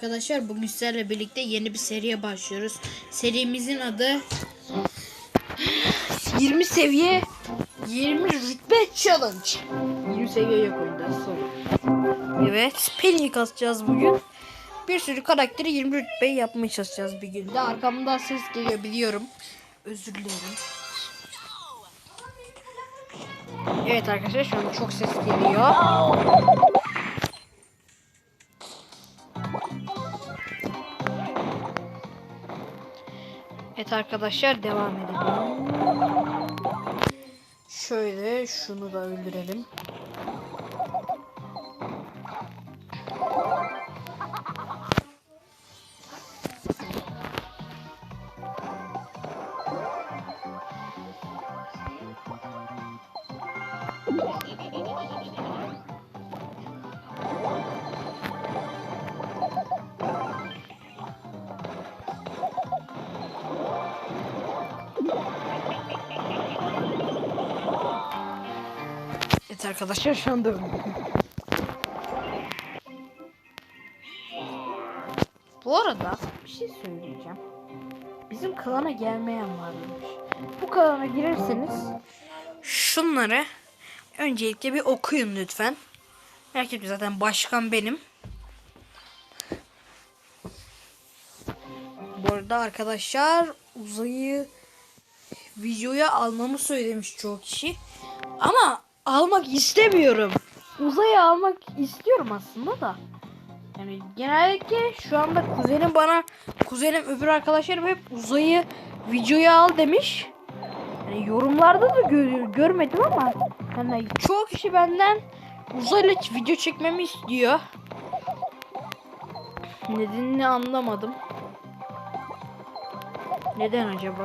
arkadaşlar bugün sizlerle birlikte yeni bir seriye başlıyoruz. Serimizin adı 20 seviye 20 rütbe challenge. 20 seviye yok oyunda sorry. Evet Penny'i kasacağız bugün. Bir sürü karakteri 20 rütbeyi yapmaya çalışacağız bir günde. Arkamda ses geliyor biliyorum. Özür dilerim. Evet arkadaşlar şu an çok ses geliyor. Arkadaşlar devam edelim. Şöyle şunu da öldürelim. Evet arkadaşlar şu anda Bu arada bir şey söyleyeceğim. Bizim klana gelmeyen varmış. Bu klana girerseniz şunları öncelikle bir okuyun lütfen. Etmeyin zaten başkan benim. Bu arada arkadaşlar uzayı videoya almamı söylemiş çoğu kişi. Ama almak istemiyorum. Uzayı almak istiyorum aslında da. Yani genellikle şu anda kuzenim bana kuzenim öbür arkadaşlarım hep uzayı videoya al demiş. Yani yorumlarda da gö- görmedim ama yani çoğu kişi benden uzayla video çekmemi istiyor. Nedenini anlamadım. Neden acaba?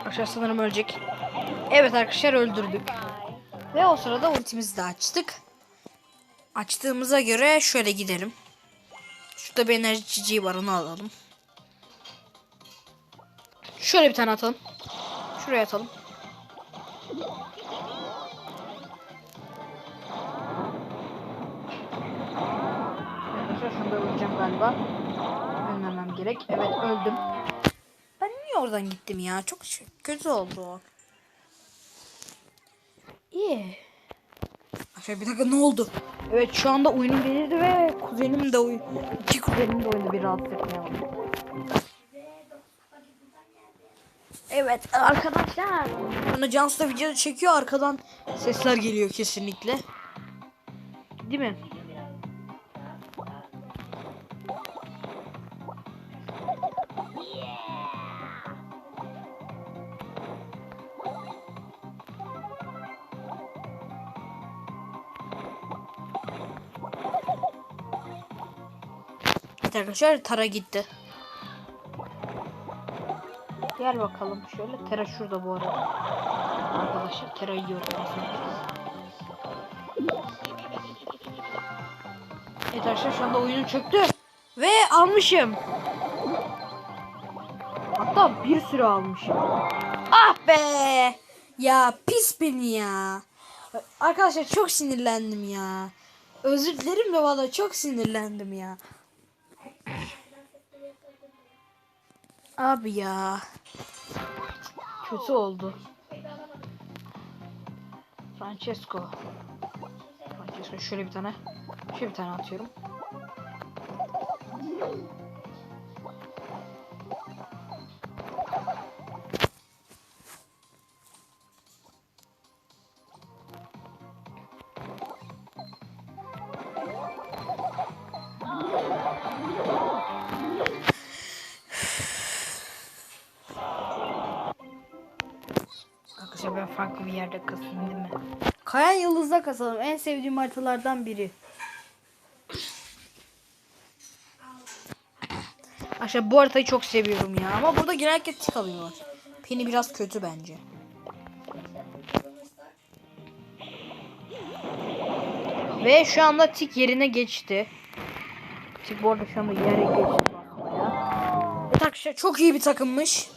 Arkadaşlar sanırım ölecek. Evet arkadaşlar öldürdük. Ve o sırada ultimizi de açtık. Açtığımıza göre şöyle gidelim. Şurada bir enerji çiçeği var onu alalım. Şöyle bir tane atalım. Şuraya atalım. Arkadaşlar şunu da öleceğim galiba. Ölmemem gerek. Evet öldüm. Oradan gittim ya? Çok şey- kötü oldu o. İyi. Aşağı bir dakika ne oldu? Evet şu anda oyunum belirdi ve kuzenim de oyun. İki kuzenim de oyunda bir rahatsız başladı. Evet arkadaşlar. Bana Cansu da video çekiyor arkadan sesler geliyor kesinlikle. Değil mi? Evet arkadaşlar Tara gitti. Gel bakalım şöyle. Tera şurada bu arada. Arkadaşlar Tera yiyor. Evet arkadaşlar şu anda oyunum çöktü. Ve almışım. Hatta bir sürü almışım. Ah be! Ya pis beni ya. Arkadaşlar çok sinirlendim ya. Özür dilerim de valla çok sinirlendim ya. Abi ya. Kötü oldu. Francesco. Francesco şöyle bir tane. Şöyle bir tane atıyorum. Farklı bir yerde kasayım değil mi? Kayan Yıldız'da kasalım. En sevdiğim haritalardan biri. Arkadaşlar bu haritayı çok seviyorum ya. Ama burada genellikle tik alıyorlar. Peni biraz kötü bence. Ve şu anda tik yerine geçti. Tik bu arada şu anda yere geçti. Evet arkadaşlar çok iyi bir takımmış.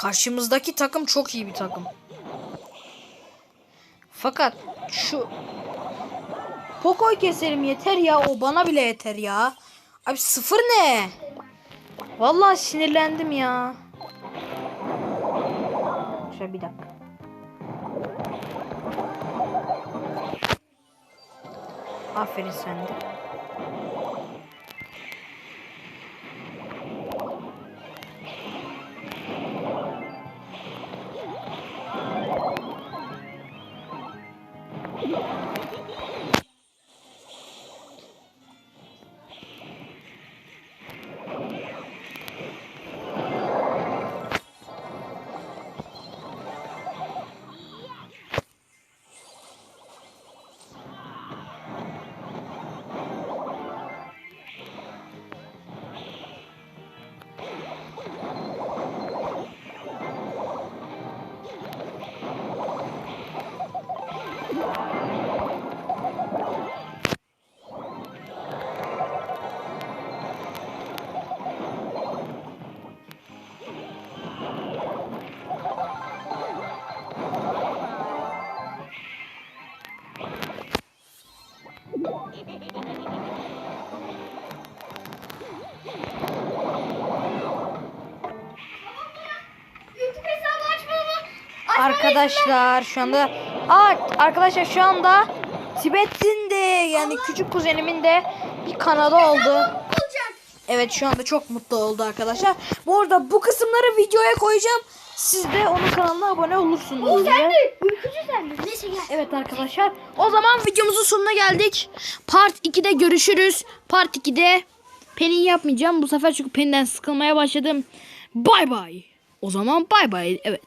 Karşımızdaki takım çok iyi bir takım. Fakat şu Poco'yu keselim yeter ya. O bana bile yeter ya. Abi sıfır ne? Vallahi sinirlendim ya. Şöyle bir dakika. Aferin sen Arkadaşlar şu anda Aa, arkadaşlar şu anda Tibet'in de yani küçük kuzenimin de bir kanalı oldu. Evet şu anda çok mutlu oldu arkadaşlar. Bu arada bu kısımları videoya koyacağım. Siz de onun kanalına abone olursunuz. O diye. sen de. Uykucu sen de. Neyse gel. Evet arkadaşlar. O zaman videomuzun sonuna geldik. Part 2'de görüşürüz. Part 2'de Penny yapmayacağım. Bu sefer çünkü Penny'den sıkılmaya başladım. Bay bay. O zaman bay bay. Evet.